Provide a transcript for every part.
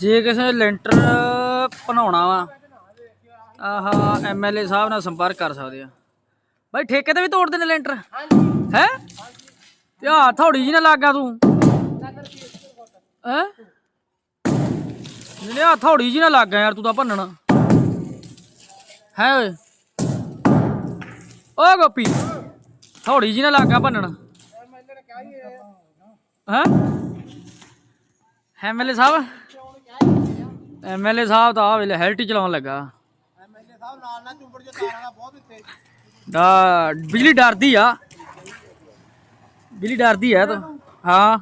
ਜੇ ਕਿਸੇ ਨੇ ਲੈਂਟਰ ਬਣਾਉਣਾ ਵਾ ਆਹ ਐਮਐਲਏ ਸਾਹਿਬ ਨਾਲ ਸੰਪਰਕ ਕਰ ਸਕਦੇ ਆ। ਬਾਈ ਠੇਕੇ ਤੇ ਵੀ ਤੋੜਦੇ ਨੇ ਲੈਂਟਰ? ਹੈ? ਤੇ ਆ ਥੋੜੀ ਜੀ ਨਾ ਲੱਗਾ ਤੂੰ। ਹੈ? ਨਹੀਂ ਆ ਥੋੜੀ ਜੀ ਨਾ ਲੱਗਾ ਯਾਰ ਤੂੰ ਤਾਂ ਭੰਨਣਾ। ਹੈ ਓਏ? ਓ ਗੋਪੀ ਥੋੜੀ ਜੀ ਨਾ ਲੱਗਾ ਭੰਨਣ। ਹੈ ਐਮਐਲਏ ਸਾਹਿਬ? ਐਮਐਲਏ ਸਾਹਿਬ ਤਾਂ ਆ ਵੇਲੇ ਹੈਲਟੀ ਚਲਾਉਣ ਲੱਗਾ ਐਮਐਲਏ ਸਾਹਿਬ ਨਾਲ ਨਾਲ ਚੁੰਬੜ ਜੋ ਤਾਰਾਂ ਦਾ ਬਹੁਤ ਦਿੱਤੇ ਦਾ ਬਿਜਲੀ ਡਰਦੀ ਆ ਬਿਜਲੀ ਡਰਦੀ ਆ ਤਾਂ ਹਾਂ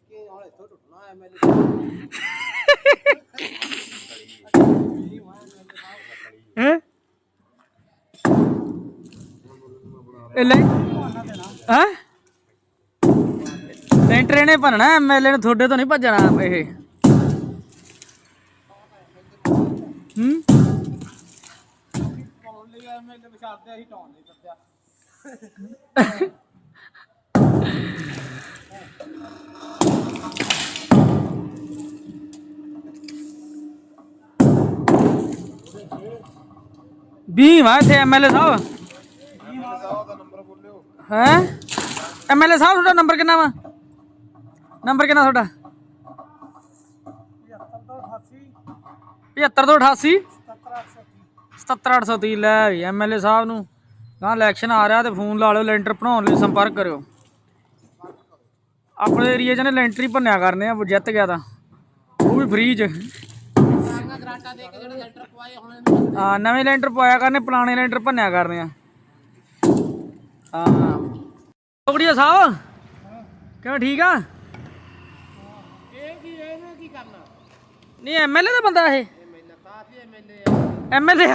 ਕਿ ਹੁਣ ਇੱਥੋਂ ਟੁੱਟਣਾ ਐਮਐਲਏ ਹੈ ਇਹ ਲੈ ਹੈ ਲੈਂਟਰ ਨੇ ਭੰਨਣਾ ਐਮਐਲਏ ਨੇ ਤੁਹਾਡੇ ਤੋਂ ਨਹੀਂ ਭੱਜਣਾ ਇਹ। ਹੂੰ? ਵੀਹ ਵਾ ਇੱਥੇ ਐਮਐਲਏ ਸਾਹਿਬ। ਹੈ? ਐਮਐਲਏ ਸਾਹਿਬ ਤੁਹਾਡਾ ਨੰਬਰ ਕਿੰਨਾ ਵਾ? ਨੰਬਰ ਕਿੰਨਾ ਤੁਹਾਡਾ? 75 ਤੋਂ 88 77830 ਲੈ ਵੀ ਐਮਐਲਏ ਸਾਹਿਬ ਨੂੰ। ਗਾਂ ਇਲੈਕਸ਼ਨ ਆ ਰਿਹਾ ਤੇ ਫੋਨ ਲਾ ਲਓ, ਲੈਂਟਰ ਬਣਾਉਣ ਲਈ ਸੰਪਰਕ ਕਰਿਓ। ਆਪਣੇ ਏਰੀਆ 'ਚ ਨੇ ਲੈਂਟਰ ਹੀ ਭੰਨਿਆ ਕਰਨੇ ਆ, ਜਿੱਤ ਗਿਆ ਤਾਂ। ਉਹ ਵੀ ਫ੍ਰੀ 'ਚ। ਹਾਂ, ਨਵੇਂ ਲੈਂਟਰ ਪਵਾਇਆ ਕਰਨੇ, ਪੁਰਾਣੇ ਲੈਂਟਰ ਭੰਨਿਆ ਕਰਨੇ ਆ। ਹਾਂ। ਟੋਕੜੀਆ ਸਾਹਿਬ, ਕਿਵੇਂ ਠੀਕ ਆ? ਕੀ ਇਹਨੇ ਕੀ ਕਰਨਾ? ਨਹੀਂ ਐਮਐਲਏ ਦਾ ਬੰਦਾ ਇਹ? ਐਮਐਲਏ ਕਾਫੀ ਐਮਐਲਏ ਆ। ਐਮਐਲਏ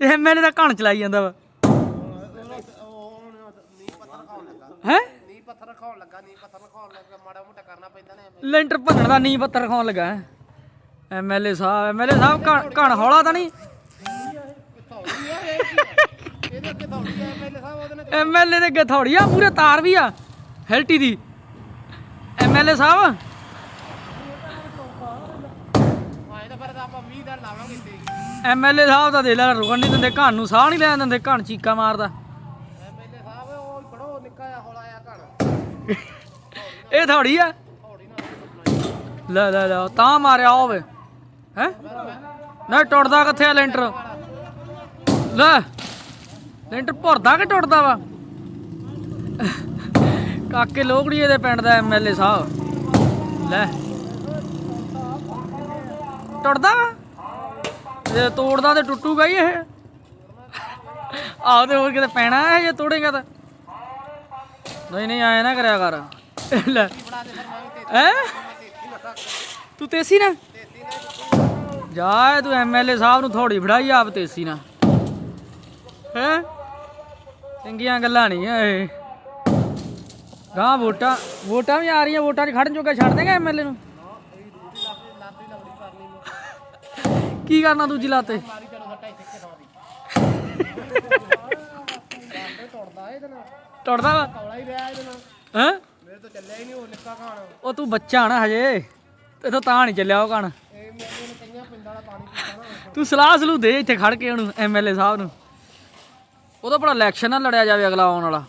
ਤੇ ਐਮਐਲਏ ਦਾ ਘਣ ਚਲਾਈ ਜਾਂਦਾ ਵਾ। ਨੀ ਪੱਥਰ ਖਾਉਣ ਲੱਗਾ ਹੈ? ਨੀ ਪੱਥਰ ਖਾਉਣ ਲੱਗਾ ਨੀ ਪੱਥਰ ਖਾਉਣ ਲੱਗਾ ਮਾੜਾ ਮੋਟਾ ਕਰਨਾ ਪੈਂਦਾ ਨੇ ਲੈਂਟਰ ਭੰਨਣ ਦਾ ਨੀਂਹ ਪੱਥਰ ਖਾਉਣ ਲੱਗਾ ਐਮਐਲਏ ਸਾਹਿਬ ਐਮਐਲਏ ਸਾਹਿਬ ਘਣ ਘਣ ਹੌਲਾ ਤਾਂ ਨਹੀਂ? ਕਿਥੌੜੀ ਆ ਇਹ ਕੀ ਆ? ਇਹਦੇ ਅੱਗੇ ਆ ਐਮਐਲਏ ਸਾਹਿਬ ਉਹਦੇ ਨਾਲ ਐਮਐਲਏ ਦੇ ਅੱਗੇ ਥੋੜੀ ਆ ਪੂਰੇ ਤਾਰ ਵੀ ਆ, ਹੈਲਟੀ ਦੀ। ਐਮਐਲਏ ਸਾਹਿਬ? ਆਏ ਤਾਂ ਫਿਰ ਤਾਂ ਆਪਾਂ 20 ਦਾ ਲਾਵਾਂਗੇ ਇੱਥੇ। ਐਮਐਲਏ ਸਾਹਿਬ ਦੇ ਲੈ ਰੁਕਣ ਨਹੀਂ ਦਿੰਦੇ ਘਣ ਨੂੰ ਸਾਹ ਨਹੀਂ ਲੈਣ ਦਿੰਦੇ ਘਣ ਚੀਕਾ ਮਾਰਦਾ। ਐਮਐਲਏ ਸਾਹਿਬ ਉਹ ਬੜੋ ਨਿੱਕਾ ਜਿਹਾ ਹੌਲਾ ਆ ਘਣ ਇਹ ਥੋੜੀ ਆ? ਲੈ ਲੈ ਲੈ ਤਾਂ ਮਾਰਿਆ ਹੋਵੇ ਹੈ? ਨਾ ਟੁੱਟਦਾ ਕਿੱਥੇ ਆ ਲੈਂਟਰ? ਲੈ ਲੈਂਟਰ ਭਰਦਾ ਕਿ ਟੁੱਟਦਾ ਵਾ? ਕਾਕੇ ਲੋਕੜੀਏ ਦੇ ਪਿੰਡ ਦਾ ਐਮਐਲਏ ਸਾਹਿਬ। ਲੈ। ਟੁੱਟਦਾ? ਜੇ ਤੋੜਦਾ ਤੇ ਟੁੱਟੂਗਾ ਹੀ ਇਹ। ਆਹ ਤੇ ਹੋਰ ਕਿਤੇ ਪੈਣਾ ਹੈ ਜੇ ਤੋੜੇਗਾ ਤਾਂ। ਨਹੀਂ ਨਹੀਂ ਆਇਆ ਨਾ ਕਰਿਆ ਕਰ। ਲੈ। ਹੈ? ਤੂੰ ਤੇਸੀ ਨਾ ਤੇਤੀ ਜਾ ਤੂੰ ਐਮਐਲਏ ਸਾਹਿਬ ਨੂੰ ਥੋੜੀ ਫੜਾਈ, ਆਪ ਤੇਸੀ ਨਾ ਹੈ? ਚੰਗੀਆਂ ਗੱਲਾਂ ਨਹੀਂ ਐ ਇਹ। ਗਾਂ ਵੋਟਾਂ ਵੋਟਾਂ ਵੀ ਆ ਰਹੀਆਂ, ਵੋਟਾਂ 'ਚ ਖੜਨ ਜੋਗਾ ਛੱਡ ਦੇਗਾ ਐਮਐਲਏ ਨੂੰ ਲਾਤੀ ਲਵੜੀ ਕਰਨੀ ਨੂੰ ਕੀ ਕਰਨਾ ਦੂਜੀ ਲਾਤੇ ਟੁੱਟਦਾ ਵਾ? ਹੈ? ਮੇਰੇ ਤੋਂ ਚੱਲਿਆ ਹੀ ਨਹੀਂ ਉਹ ਨਿੱਕਾ ਖਾਣ ਉਹ ਤੂੰ ਬੱਚਾ ਨਾ ਹਜੇ। ਤੇ ਤਾਂ ਨਹੀਂ ਚੱਲਿਆ ਉਹ ਕਣ। ਤੂੰ ਸਲਾਹ ਸਲੂ ਦੇ ਇੱਥੇ ਖੜ ਕੇ ਉਹਨੂੰ ਐਮਐਲਏ ਸਾਹਿਬ ਨੂੰ। ਉਹਦਾ ਬੜਾ ਇਲੈਕਸ਼ਨ ਨਾ ਲੜਿਆ ਜਾਵੇ ਅਗਲਾ ਆਉਣ ਵਾਲਾ।